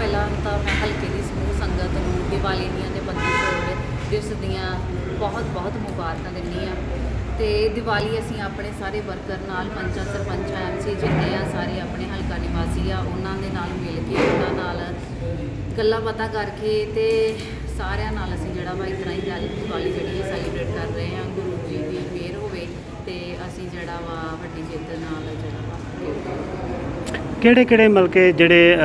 ਪਹਿਲਾਂ ਤਾਂ ਮੈਂ ਹਲਕੇ ਦੀ ਸਮੂਹ ਸੰਗਤ ਨੂੰ ਦੀਵਾਲੀ ਦੀਆਂ ਤੇ ਬੰਦੀ ਛੋੜ ਦਿਵਸ ਦੀਆਂ ਬਹੁਤ ਬਹੁਤ ਮੁਬਾਰਕਾਂ ਦਿੰਦੀ ਆ ਤੇ ਦੀਵਾਲੀ ਅਸੀਂ ਆਪਣੇ ਸਾਰੇ ਵਰਕਰ ਨਾਲ, ਪੰਚਾਂ, ਸਰਪੰਚਾਂ ਐਮਸੀ ਜਿੰਨੇ ਆ ਸਾਰੇ ਆਪਣੇ ਹਲਕਾ ਨਿਵਾਸੀ ਆ, ਉਹਨਾਂ ਦੇ ਨਾਲ ਮਿਲ ਕੇ, ਉਹਨਾਂ ਨਾਲ ਗੱਲਾਂ ਬਾਤਾਂ ਕਰਕੇ ਤੇ ਸਾਰਿਆਂ ਨਾਲ ਅਸੀਂ ਜਿਹੜਾ ਵਾ ਇਤਨਾ ਹੀ ਗੱਲ, ਦੀਵਾਲੀ ਜਿਹੜੀ ਸੈਲੀਬ੍ਰੇਟ ਕਰ ਰਹੇ ਆ ਗੁਰੂ ਜੀ ਦੀ ਮਿਹਰ ਹੋਵੇ ਤੇ ਅਸੀਂ ਜਿਹੜਾ ਵਾ ਵੱਡੀ ਜਿੱਤ ਨਾਲ ਜਿਹੜਾ ਵਾ ਕਿਹੜੇ ਕਿਹੜੇ ਮਲਕੇ ਜਿਹੜੇ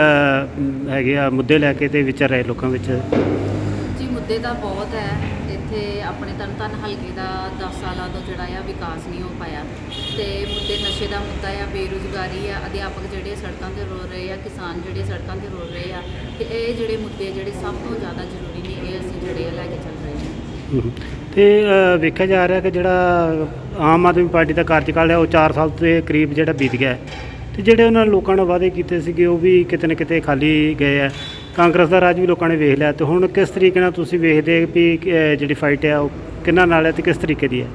ਹੈਗੇ ਆ ਮੁੱਦੇ ਲੈ ਕੇ ਤੇ ਵਿਚਰ ਰਹੇ ਲੋਕਾਂ ਵਿੱਚ ਜੀ ਮੁੱਦੇ ਤਾਂ ਬਹੁਤ ਹੈ ਇੱਥੇ ਆਪਣੇ ਤਰਨਤਾਰਨ ਹਲਕੇ ਦਾ 10 ਸਾਲਾਂ ਤੋਂ ਜਿਹੜਾ ਆ ਵਿਕਾਸ ਨਹੀਂ ਹੋ ਪਾਇਆ ਤੇ ਮੁੱਦੇ ਨਸ਼ੇ ਦਾ ਮੁੱਦਾ ਆ ਬੇਰੁਜ਼ਗਾਰੀ ਆ ਅਧਿਆਪਕ ਜਿਹੜੇ ਸੜਕਾਂ ਤੇ ਰੋ ਰਹੇ ਆ ਕਿਸਾਨ ਜਿਹੜੇ ਸੜਕਾਂ ਤੇ ਰੋ ਰਹੇ ਆ ਤੇ ਇਹ ਜਿਹੜੇ ਮੁੱਦੇ ਜਿਹੜੇ ਸਭ ਤੋਂ ਜ਼ਿਆਦਾ ਜ਼ਰੂਰੀ ਨੇ ਇਹ ਅਸੀਂ ਜਿਹੜੇ ਆ ਲੈ ਕੇ ਚੱਲ ਰਹੇ ਹਾਂ ਹਮ। ਤੇ ਵੇਖਿਆ ਜਾ ਰਿਹਾ ਕਿ ਜਿਹੜਾ ਆਮ ਆਦਮੀ ਪਾਰਟੀ ਦਾ ਕਾਰਜਕਾਲ ਹੈ ਉਹ 4 ਸਾਲ ਦੇ ਕਰੀਬ ਜਿਹੜਾ ਬੀਤ ਗਿਆ ਹੈ। ਤੇ ਜਿਹੜੇ ਉਹਨਾਂ ਲੋਕਾਂ ਨਾਲ ਵਾਅਦੇ ਕੀਤੇ ਸੀਗੇ, ਉਹ ਵੀ ਕਿਤੇ ਨਾ ਕਿਤੇ ਖਾਲੀ ਗਏ ਆ। ਕਾਂਗਰਸ ਦਾ ਰਾਜ ਵੀ ਲੋਕਾਂ ਨੇ ਵੇਖ ਲਿਆ ਤੇ ਹੁਣ ਕਿਸ ਤਰੀਕੇ ਨਾਲ ਤੁਸੀਂ ਵੇਖਦੇ ਵੀ ਜਿਹੜੀ ਫਾਈਟ ਹੈ ਉਹ ਕਿਹਨਾਂ ਨਾਲ ਹੈ ਤੇ ਕਿਸ ਤਰੀਕੇ ਦੀ ਹੈ?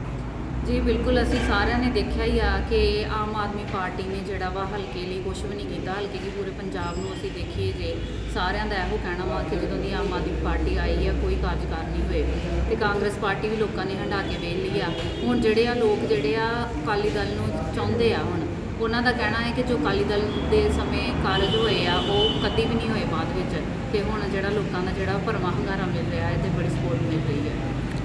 ਜੀ, ਬਿਲਕੁਲ ਅਸੀਂ ਸਾਰਿਆਂ ਨੇ ਦੇਖਿਆ ਹੀ ਆ ਕਿ ਆਮ ਆਦਮੀ ਪਾਰਟੀ ਨੇ ਜਿਹੜਾ ਵਾ ਹਲਕੇ ਲਈ ਕੁਝ ਵੀ ਨਹੀਂ ਕੀਤਾ। ਹਲਕੇ ਦੀ ਪੂਰੇ ਪੰਜਾਬ ਨੂੰ ਅਸੀਂ ਦੇਖੀਏ ਜੇ, ਸਾਰਿਆਂ ਦਾ ਇਹੋ ਕਹਿਣਾ ਵਾ ਕਿ ਜਦੋਂ ਦੀ ਆਮ ਆਦਮੀ ਪਾਰਟੀ ਆਈ ਆ, ਕੋਈ ਕਾਰਜਕਾਰ ਨਹੀਂ ਹੋਏ। ਤੇ ਕਾਂਗਰਸ ਪਾਰਟੀ ਵੀ ਲੋਕਾਂ ਨੇ ਹੰਡਾ ਕੇ ਵੇਖ ਲਈ ਆ। ਹੁਣ ਜਿਹੜੇ ਆ ਲੋਕ ਜਿਹੜੇ ਆ ਅਕਾਲੀ ਦਲ ਨੂੰ ਚਾਹੁੰਦੇ ਆ ਹੁਣ ਉਹਨਾਂ ਦਾ ਕਹਿਣਾ ਹੈ ਕਿ ਜੋ ਅਕਾਲੀ ਦਲ ਦੇ ਸਮੇਂ ਕਾਰਜ ਹੋਏ ਆ ਉਹ ਕਦੀ ਵੀ ਨਹੀਂ ਹੋਏ ਬਾਅਦ ਵਿੱਚ। ਤੇ ਹੁਣ ਜਿਹੜਾ ਲੋਕਾਂ ਦਾ ਜਿਹੜਾ ਭਰਵਾਂ ਹੰਗਾਰਾ ਮਿਲ ਰਿਹਾ ਹੈ ਤੇ ਬੜੀ ਸਪੋਰਟ ਮਿਲ ਰਹੀ ਹੈ।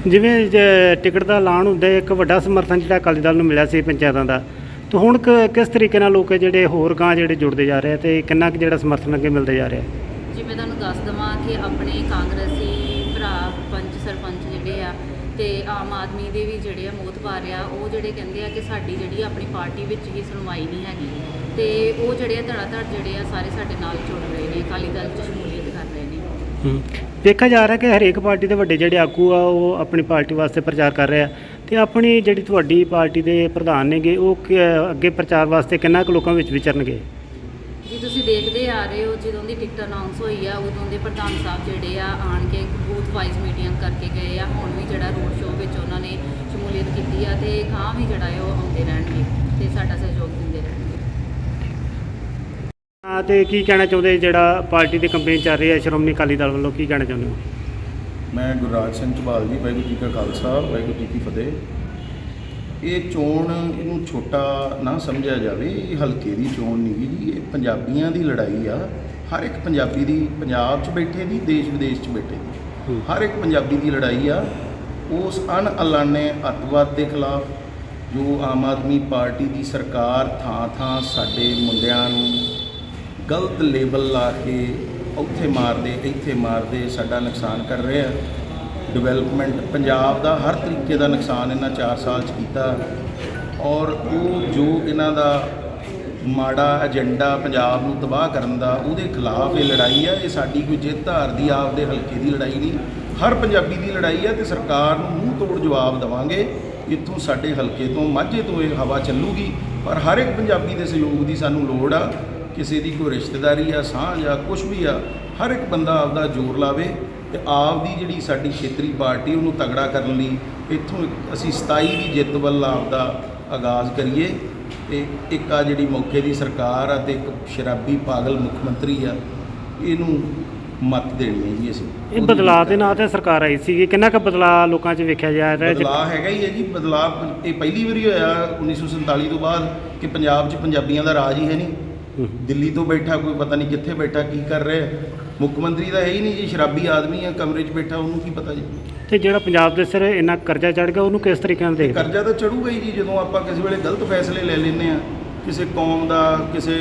ਜਿਵੇਂ ਜ- ਟਿਕਟ ਦਾ ਐਲਾਨ ਹੁੰਦਾ ਹੈ, ਇੱਕ ਵੱਡਾ ਸਮਰਥਨ ਜਿਹੜਾ ਅਕਾਲੀ ਦਲ ਨੂੰ ਮਿਲਿਆ ਸੀ ਪੰਚਾਇਤਾਂ ਦਾ। ਤੇ ਹੁਣ ਕ- ਕਿਸ ਤਰੀਕੇ ਨਾਲ ਲੋਕ ਜਿਹੜੇ ਹੋਰ ਗਾਂ ਜਿਹੜੇ ਜੁੜਦੇ ਜਾ ਰਹੇ ਆ ਤੇ ਕਿੰਨਾ ਕੁ ਜਿਹੜਾ ਸਮਰਥਨ ਅੱਗੇ ਮਿਲਦਾ ਜਾ ਰਿਹਾ ਹੈ ਜੀ ਮੈਂ ਤੁਹਾਨੂੰ ਦੱਸ ਦਵਾਂ ਕਿ ਆਪਣੇ ਕਾਂਗਰਸੀ ਭਰਾ ਪੰਚ ਸਰਪੰਚ ਜਿਹੜੇ ਆ ਤੇ ਆਮ ਆਦਮੀ ਦੇ ਵੀ ਜਿਹੜੇ ਆ ਮੋਤਬਾਰ ਆ ਉਹ ਜਿਹੜੇ ਕਹਿੰਦੇ ਆ ਕਿ ਸਾਡੀ ਜਿਹੜੀ ਆਪਣੀ ਪਾਰਟੀ ਵਿੱਚ ਹੀ ਸੁਣਵਾਈ ਨਹੀਂ ਹੈਗੀ। ਤੇ ਉਹ ਜਿਹੜੇ ਆ ਧੜਾ ਧੜ ਜਿਹੜੇ ਆ ਸਾਰੇ ਸਾਡੇ ਨਾਲ ਜੁੜ ਰਹੇ ਨੇ, ਅਕਾਲੀ ਦਲ ਚ ਸ਼ਮੂਲੀਅਤ ਕਰ ਰਹੇ ਨੇ। ਦੇਖਿਆ ਜਾ ਰਿਹਾ ਕਿ ਹਰੇਕ ਪਾਰਟੀ ਦੇ ਵੱਡੇ ਜਿਹੜੇ ਆਗੂ ਆ, ਉਹ ਆਪਣੀ ਪਾਰਟੀ ਵਾਸਤੇ ਪ੍ਰਚਾਰ ਕਰ ਰਹੇ ਆ। ਤੇ ਆਪਣੀ ਜਿਹੜੀ ਤੁਹਾਡੀ ਪਾਰਟੀ ਦੇ ਪ੍ਰਧਾਨ ਨੇਗੇ, ਉਹ ਅੱਗੇ ਪ੍ਰਚਾਰ ਵਾਸਤੇ ਕਿੰਨਾ ਕੁ ਲੋਕਾਂ ਵਿੱਚ ਵਿਚਰਨਗੇ? ਜੀ ਤੁਸੀਂ ਦੇਖਦੇ ਆ ਰਹੇ ਹੋ ਜਦੋਂ ਦੀ ਟਿਕਟ ਅਨਾਉਂਸ ਹੋਈ ਆ ਉਦੋਂ ਦੇ ਪ੍ਰਧਾਨ ਸਾਹਿਬ ਜਿਹੜੇ ਆ ਆਣ ਕੇ ਬੂਥ ਵਾਈਜ਼ ਮੀਟਿੰਗ ਕਰਕੇ ਗਏ ਆ। ਹੁਣ ਵੀ ਜਿਹੜਾ ਰੋਡ ਸ਼ੋਅ ਵਿੱਚ ਉਹਨਾਂ ਨੇ ਸ਼ਮੂਲੀਅਤ ਕੀਤੀ ਆ ਤੇ ਗਾਂ ਵੀ ਜਿਹੜਾ ਹੈ ਉਹ ਆਉਂਦੇ ਰਹਿਣਗੇ ਤੇ ਸਾਡਾ ਸਹਿਯੋਗ ਦਿੰਦੇ ਰਹਿਣਗੇ। ਹਾਂ ਤੇ ਕੀ ਕਹਿਣਾ ਚਾਹੁੰਦੇ ਜਿਹੜਾ ਪਾਰਟੀ ਦੀ ਕੰਪੇਨ ਚੱਲ ਰਹੀ ਹੈ ਸ਼੍ਰੋਮਣੀ ਅਕਾਲੀ ਦਲ ਵੱਲੋਂ ਕੀ ਕਹਿਣਾ ਚਾਹੁੰਦੇ ਹੋ? ਮੈਂ ਗੁਰਰਾਜ ਸਿੰਘ ਝਬਾਲ ਜੀ ਵਾਹਿਗੁਰੂ ਜੀ ਕਾ ਖਾਲਸਾ ਵਾਹਿਗੁਰੂ ਜੀ ਕੀ ਫਤਿਹ। ਇਹ ਚੋਣ ਇਹਨੂੰ ਛੋਟਾ ਨਾ ਸਮਝਿਆ ਜਾਵੇ ਇਹ ਹਲਕੇ ਦੀ ਚੋਣ ਨਹੀਂ ਜੀ ਇਹ ਪੰਜਾਬੀਆਂ ਦੀ ਲੜਾਈ ਆ। ਹਰ ਇੱਕ ਪੰਜਾਬੀ ਦੀ ਪੰਜਾਬ 'ਚ ਬੈਠੇ ਦੀ ਦੇਸ਼ ਵਿਦੇਸ਼ 'ਚ ਬੈਠੇ ਦੀ। ਹਰ ਇੱਕ ਪੰਜਾਬੀ ਦੀ ਲੜਾਈ ਆ। ਉਸ ਅਣਅਲਾਨੇ ਅੱਤਵਾਦ ਦੇ ਖਿਲਾਫ ਜੋ ਆਮ ਆਦਮੀ ਪਾਰਟੀ ਦੀ ਸਰਕਾਰ ਥਾਂ ਥਾਂ ਸਾਡੇ ਮੁੰਡਿਆਂ ਨੂੰ ਗਲਤ ਲੇਬਲ ਲਾ ਕੇ ਉੱਥੇ ਮਾਰਦੇ ਇੱਥੇ ਮਾਰਦੇ ਸਾਡਾ ਨੁਕਸਾਨ ਕਰ ਰਹੇ ਆ। ਡਿਵੈਲਪਮੈਂਟ ਪੰਜਾਬ ਦਾ ਹਰ ਤਰੀਕੇ ਦਾ ਨੁਕਸਾਨ ਇਹਨਾਂ 4 ਸਾਲ ਚ ਕੀਤਾ ਔਰ ਉਹ ਜੋ ਇਹਨਾਂ ਦਾ ਮਾੜਾ ਏਜੰਡਾ ਪੰਜਾਬ ਨੂੰ ਤਬਾਹ ਕਰਨ ਦਾ, ਉਹਦੇ ਖਿਲਾਫ ਇਹ ਲੜਾਈ ਆ, ਇਹ ਸਾਡੀ ਕੋਈ ਜਿੱਤ ਹਾਰ ਦੀ, ਆਪਦੇ ਹਲਕੇ ਦੀ ਲੜਾਈ ਨਹੀਂ। ਹਰ ਪੰਜਾਬੀ ਦੀ ਲੜਾਈ ਆ ਤੇ ਸਰਕਾਰ ਨੂੰ ਮੂੰਹ ਤੋੜ ਜਵਾਬ ਦੇਵਾਂਗੇ, ਇੱਥੋਂ ਸਾਡੇ ਹਲਕੇ ਤੋਂ, ਮਾਝੇ ਤੋਂ ਇਹ ਹਵਾ ਚੱਲੂਗੀ। ਪਰ ਹਰ ਇੱਕ ਪੰਜਾਬੀ ਦੇ ਸਹਿਯੋਗ ਦੀ ਸਾਨੂੰ ਲੋੜ ਆ, ਕਿਸੇ ਦੀ ਕੋਈ ਰਿਸ਼ਤੇਦਾਰੀ ਆ, ਸਾਂਝ ਆ ਕੁਝ ਵੀ ਆ ਹਰ ਇੱਕ ਬੰਦਾ ਆਪਦਾ ਜ਼ੋਰ ਲਾਵੇ ਤੇ ਆਪ ਦੀ ਜਿਹੜੀ ਸਾਡੀ ਖੇਤਰੀ ਪਾਰਟੀ ਉਹਨੂੰ ਤਗੜਾ ਕਰਨ ਲਈ ਇੱਥੋਂ ਅਸੀਂ 27 ਦੀ ਜਿੱਤ ਵੱਲ ਆਪਦਾ ਆਗਾਜ਼ ਕਰੀਏ ਤੇ ਇੱਕ ਆ ਜਿਹੜੀ ਮੌਕੇ ਦੀ ਸਰਕਾਰ ਆ ਤੇ ਇੱਕ ਸ਼ਰਾਬੀ ਪਾਗਲ ਮੁੱਖ ਮੰਤਰੀ ਆ ਇਹਨੂੰ ਮਤ ਦੇਣੀ ਹੈ ਜੀ ਅਸੀਂ। ਇਹ ਬਦਲਾਅ ਦੇ ਨਾਂ ਤੇ ਸਰਕਾਰ ਆਈ ਸੀ ਕਿੰਨਾ ਕੁ ਬਦਲਾਅ ਲੋਕਾਂ 'ਚ ਵੇਖਿਆ ਜਾ ਰਿਹਾ ਹੈ? ਬਦਲਾਅ ਹੈਗਾ ਹੀ ਹੈ ਜੀ। ਬਦਲਾਅ ਇਹ ਪਹਿਲੀ ਵਾਰੀ ਹੋਇਆ 1947 ਤੋਂ ਬਾਅਦ ਕਿ ਪੰਜਾਬ 'ਚ ਪੰਜਾਬੀਆਂ ਦਾ ਰਾਜ ਹੀ ਹੈ ਨਹੀਂ। ਦਿੱਲੀ ਤੋਂ ਬੈਠਾ ਕੋਈ ਪਤਾ ਨਹੀਂ ਕਿੱਥੇ ਬੈਠਾ ਕੀ ਕਰ ਰਿਹਾ। ਮੁੱਖ ਮੰਤਰੀ ਦਾ ਹੈ ਹੀ ਨਹੀਂ ਜੀ ਸ਼ਰਾਬੀ ਆਦਮੀ ਆ ਕਮਰੇ 'ਚ ਬੈਠਾ ਉਹਨੂੰ ਕੀ ਪਤਾ ਜੀ। ਤੇ ਜਿਹੜਾ ਪੰਜਾਬ ਦੇ ਸਿਰ ਇੰਨਾ ਕਰਜ਼ਾ ਚੜ ਗਿਆ ਉਹਨੂੰ ਕਿਸ ਤਰੀਕੇ ਨਾਲ ਦੇਖਦੇ ਕਰਜ਼ਾ ਤਾਂ ਚੜੂਗਾ ਹੀ ਜੀ ਜਦੋਂ ਆਪਾਂ ਕਿਸੇ ਵੇਲੇ ਗਲਤ ਫੈਸਲੇ ਲੈ ਲੈਂਦੇ ਆ ਕਿਸੇ ਕੌਮ ਦਾ ਕਿਸੇ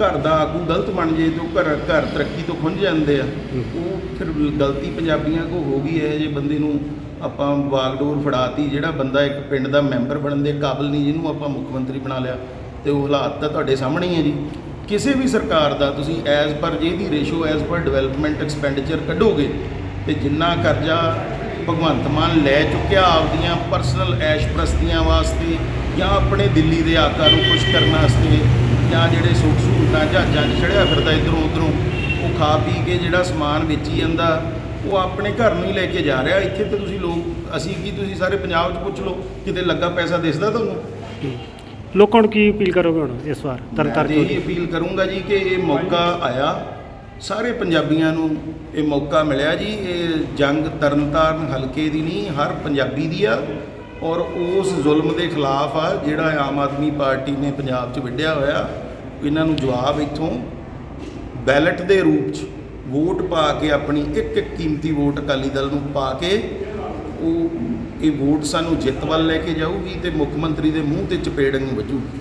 ਘਰ ਦਾ ਆਗੂ ਗਲਤ ਬਣ ਜੇ ਤੇ ਉਹ ਘਰ ਘਰ ਤਰੱਕੀ ਤੋਂ ਖੁੰਝ ਜਾਂਦੇ ਆ। ਉਹ ਫਿਰ ਗਲਤੀ ਪੰਜਾਬੀਆਂ ਕੋ ਹੋ ਗਈ ਹੈ ਜੇ ਬੰਦੇ ਨੂੰ ਆਪਾਂ ਵਾਗਡੋਰ ਫੜਾਤੀ ਜਿਹੜਾ ਬੰਦਾ ਇੱਕ ਪਿੰਡ ਦਾ ਮੈਂਬਰ ਬਣਨ ਦੇ ਕਾਬਿਲ ਨਹੀਂ ਜਿਹਨੂੰ ਆਪਾਂ ਮੁੱਖ ਮੰਤਰੀ ਬਣਾ ਲਿਆ ਤੇ ਉਹ ਹਾਲਾਤ ਤਾਂ ਤੁਹਾਡੇ ਸਾਹਮਣੇ ਹੀ ਹੈ ਜੀ। ਕਿਸੇ ਵੀ ਸਰਕਾਰ ਦਾ ਤੁਸੀਂ ਐਜ਼ ਪਰ ਜਿਹਦੀ ratio as per development expenditure ਕੱਢੋਗੇ ਤੇ ਜਿੰਨਾ ਕਰਜ਼ਾ ਭਗਵੰਤ ਮਾਨ ਲੈ ਚੁੱਕਿਆ ਆਪਦੀਆਂ ਪਰਸਨਲ ਐਸ਼ ਪ੍ਰਸਤੀਆਂ ਵਾਸਤੇ ਜਾਂ ਆਪਣੇ ਦਿੱਲੀ ਦੇ ਆਕਾ ਨੂੰ ਖੁਸ਼ ਕਰਨ ਵਾਸਤੇ ਜਾਂ ਜਿਹੜੇ ਸੁੱਖ ਸਹੂਲਤਾਂ ਜਹਾਜ਼ਾਂ 'ਚ ਚੜਿਆ ਫਿਰਦਾ ਇਧਰੋਂ ਉਧਰੋਂ, ਉਹ ਖਾ ਪੀ ਕੇ ਜਿਹੜਾ ਸਮਾਨ ਵੇਚੀ ਜਾਂਦਾ, ਉਹ ਆਪਣੇ ਘਰ ਨੂੰ ਹੀ ਲੈ ਕੇ ਜਾ ਰਿਹਾ। ਇੱਥੇ ਤੇ ਤੁਸੀਂ ਲੋਕ, ਅਸੀਂ ਕੀ ਤੁਸੀਂ ਸਾਰੇ ਪੰਜਾਬ 'ਚ ਪੁੱਛ ਲਓ, ਕਿਤੇ ਲੱਗਾ ਪੈਸਾ ਦਿਸਦਾ ਤੁਹਾਨੂੰ? ਲੋਕਾਂ ਨੂੰ ਕੀ ਅਪੀਲ ਕਰੋਗੇ ਹੁਣ ਇਸ ਵਾਰ ਤਰ ਤਰ ਮੈਂ ਤਾਂ ਇਹੀ ਅਪੀਲ ਕਰੂੰਗਾ ਜੀ ਕਿ ਇਹ ਮੌਕਾ ਆਇਆ ਸਾਰੇ ਪੰਜਾਬੀਆਂ ਨੂੰ ਇਹ ਮੌਕਾ ਮਿਲਿਆ ਜੀ ਇਹ ਜੰਗ ਤਰਨਤਾਰਨ ਹਲਕੇ ਦੀ ਨਹੀਂ ਹਰ ਪੰਜਾਬੀ ਦੀ ਆ ਔਰ ਉਸ ਜ਼ੁਲਮ ਦੇ ਖਿਲਾਫ ਆ ਜਿਹੜਾ ਆਮ ਆਦਮੀ ਪਾਰਟੀ ਨੇ ਪੰਜਾਬ 'ਚ ਵਿੱਢਿਆ ਹੋਇਆ ਇਹਨਾਂ ਨੂੰ ਜਵਾਬ ਇੱਥੋਂ ਬੈਲਟ ਦੇ ਰੂਪ 'ਚ ਵੋਟ ਪਾ ਕੇ ਆਪਣੀ ਇੱਕ ਇੱਕ ਕੀਮਤੀ ਵੋਟ ਅਕਾਲੀ ਦਲ ਨੂੰ ਪਾ ਕੇ ਉਹ ਇਹ ਵੋਟ ਸਾਨੂੰ ਜਿੱਤ ਵੱਲ ਲੈ ਕੇ ਜਾਊਗੀ ਤੇ ਮੁੱਖ ਮੰਤਰੀ ਦੇ ਮੂੰਹ ਤੇ ਚਪੇੜਨ ਨੂੰ ਵੱਜੂਗੀ।